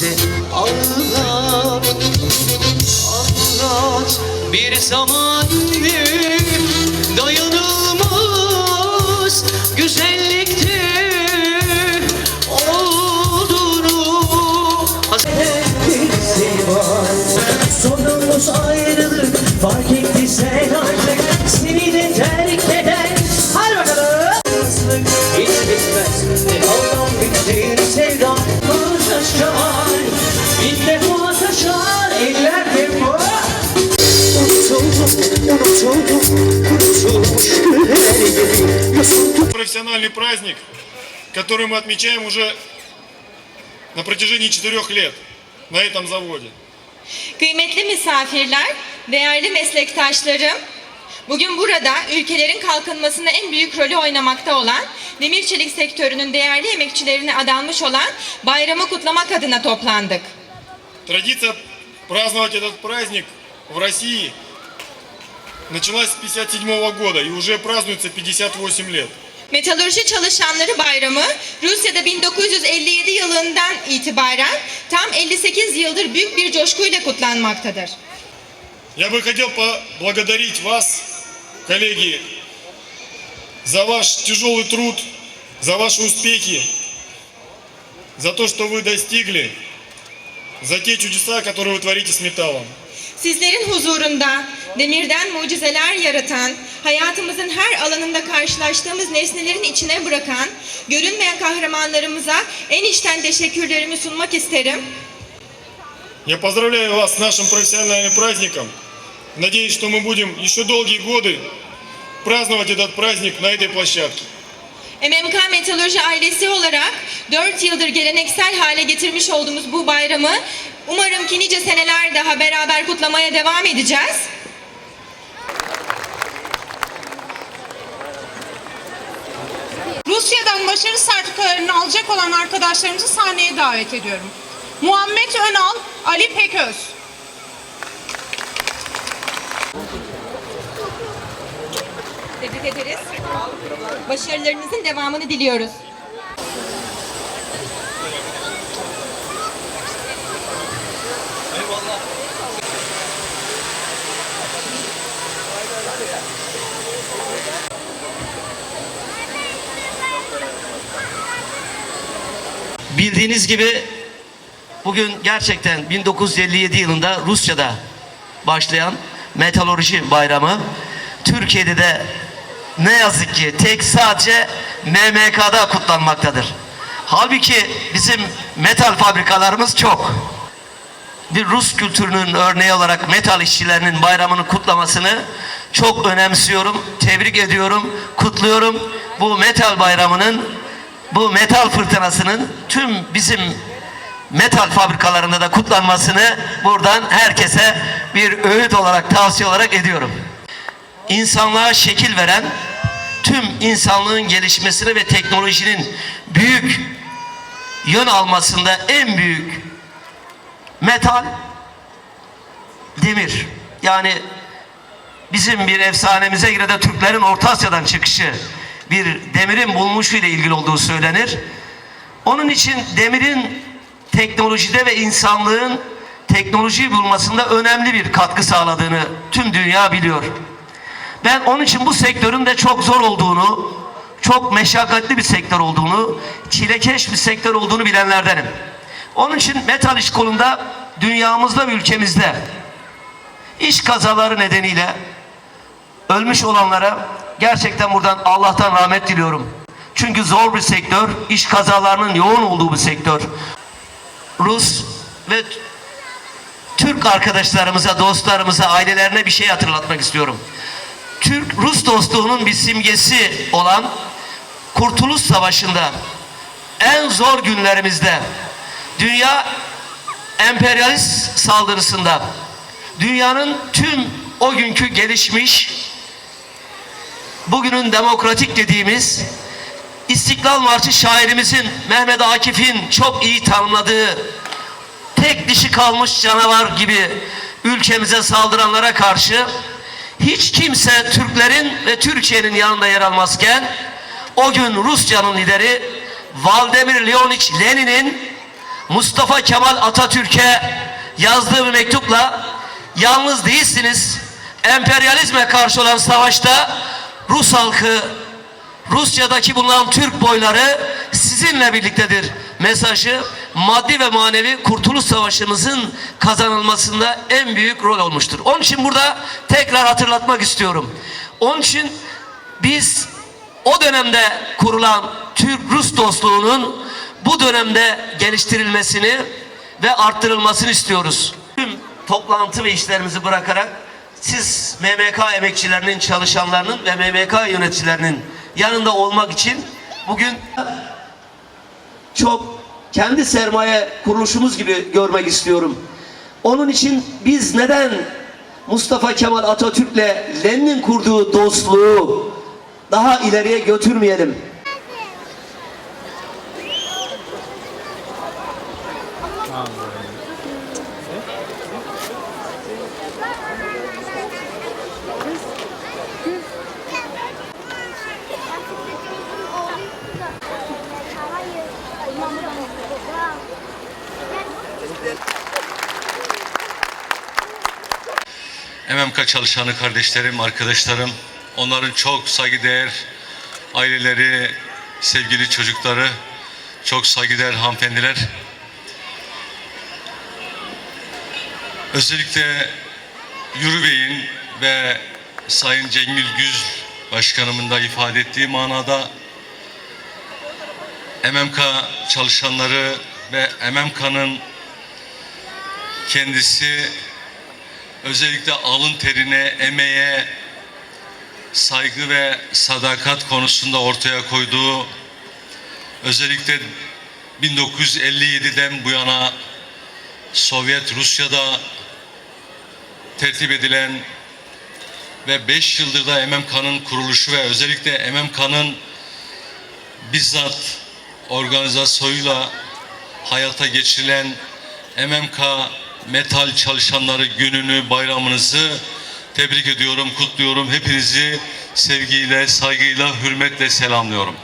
Firuze ağla Anlat. Bir zaman dayanılmaz профессиональный праздник, который мы отмечаем уже на протяжении четырех лет на этом заводе. Kıymetli misafirler, değerli meslektaşlarım, bugün burada ülkelerin kalkınmasında en büyük rolü oynamakta olan demir çelik sektörünün değerli emekçilerine adanmış olan bayramı kutlamak adına toplandık. Традиция праздновать этот праздник в России началась с 1957 года и уже празднуется 58 лет. Metalurji Çalışanları Bayramı Rusya'da 1957 yılından itibaren tam 58 yıldır büyük bir coşkuyla kutlanmaktadır. Я бы хотел поблагодарить вас, коллеги, за ваш тяжелый труд, за ваши успехи, за то, что вы достигли, за те чудеса, которые вы творите с металлом. Sizlerin huzurunda demirden mucizeler yaratan, hayatımızın her alanında karşılaştığımız nesnelerin içine bırakan, görünmeyen kahramanlarımıza en içten teşekkürlerimi sunmak isterim. Я поздравляю вас с нашим профессиональным праздником. Надеюсь, что мы будем еще долгие годы праздновать этот праздник на этой площадке. MMK Metalurji ailesi olarak 4 yıldır geleneksel hale getirmiş olduğumuz bu bayramı umarım ki nice seneler daha beraber kutlamaya devam edeceğiz. Başarı sertifikalarını alacak olan arkadaşlarımızı sahneye davet ediyorum. Muhammed Önal, Ali Peköz. Tebrik ederiz. Başarılarınızın devamını diliyoruz. Bildiğiniz gibi bugün gerçekten 1957 yılında Rusya'da başlayan metalurji bayramı Türkiye'de de ne yazık ki tek sadece MMK'da kutlanmaktadır. Halbuki bizim metal fabrikalarımız çok. Bir Rus kültürünün örneği olarak metal işçilerinin bayramını kutlamasını çok önemsiyorum, tebrik ediyorum, kutluyorum. Bu metal bayramının bu metal fırtınasının tüm bizim metal fabrikalarında da kutlanmasını buradan herkese bir öğüt olarak tavsiye olarak ediyorum. İnsanlığa şekil veren tüm insanlığın gelişmesine ve teknolojinin büyük yön almasında en büyük metal demir. Yani bizim bir efsanemize göre de Türklerin Orta Asya'dan çıkışı bir demirin bulunuşu ile ilgili olduğu söylenir. Onun için demirin teknolojide ve insanlığın teknolojiyi bulmasında önemli bir katkı sağladığını tüm dünya biliyor. Ben onun için bu sektörün de çok zor olduğunu, çok meşakkatli bir sektör olduğunu, çilekeş bir sektör olduğunu bilenlerdenim. Onun için metal iş kolunda dünyamızda ve ülkemizde iş kazaları nedeniyle ölmüş olanlara gerçekten buradan Allah'tan rahmet diliyorum. Çünkü zor bir sektör, iş kazalarının yoğun olduğu bir sektör. Rus ve Türk arkadaşlarımıza, dostlarımıza, ailelerine bir şey hatırlatmak istiyorum. Türk-Rus dostluğunun bir simgesi olan Kurtuluş Savaşı'nda en zor günlerimizde dünya emperyalist saldırısında dünyanın tüm o günkü gelişmiş bugünün demokratik dediğimiz İstiklal Marşı şairimizin Mehmet Akif'in çok iyi tanımladığı tek dişi kalmış canavar gibi ülkemize saldıranlara karşı hiç kimse Türklerin ve Türkiye'nin yanında yer almazken o gün Rusya'nın lideri Vladimir Leonich Lenin'in Mustafa Kemal Atatürk'e yazdığı bir mektupla yalnız değilsiniz emperyalizme karşı olan savaşta Rus halkı Rusya'daki bulunan Türk boyları sizinle birliktedir mesajı maddi ve manevi kurtuluş savaşımızın kazanılmasında en büyük rol olmuştur. Onun için burada tekrar hatırlatmak istiyorum. Onun için biz o dönemde kurulan Türk-Rus dostluğunun bu dönemde geliştirilmesini ve arttırılmasını istiyoruz. Tüm toplantı ve işlerimizi bırakarak siz MMK emekçilerinin, çalışanlarının ve MMK yöneticilerinin yanında olmak için bugün çok kendi sermaye kuruluşumuz gibi görmek istiyorum. Onun için biz neden Mustafa Kemal Atatürk'le Lenin'in kurduğu dostluğu daha ileriye götürmeyelim? MMK çalışanı kardeşlerim, arkadaşlarım, onların çok saygıdeğer aileleri, sevgili çocukları, çok saygıdeğer hanımefendiler. Özellikle Yürü Bey'in ve Sayın Cengül Güz Başkanımın da ifade ettiği manada MMK çalışanları ve MMK'nın kendisi özellikle alın terine, emeğe, saygı ve sadakat konusunda ortaya koyduğu özellikle 1957'den bu yana Sovyet Rusya'da tertip edilen ve 5 yıldır da MMK'nın kuruluşu ve özellikle MMK'nın bizzat organizasyonuyla hayata geçirilen MMK Metal Çalışanları Günü'nü, bayramınızı tebrik ediyorum, kutluyorum. Hepinizi sevgiyle, saygıyla, hürmetle selamlıyorum.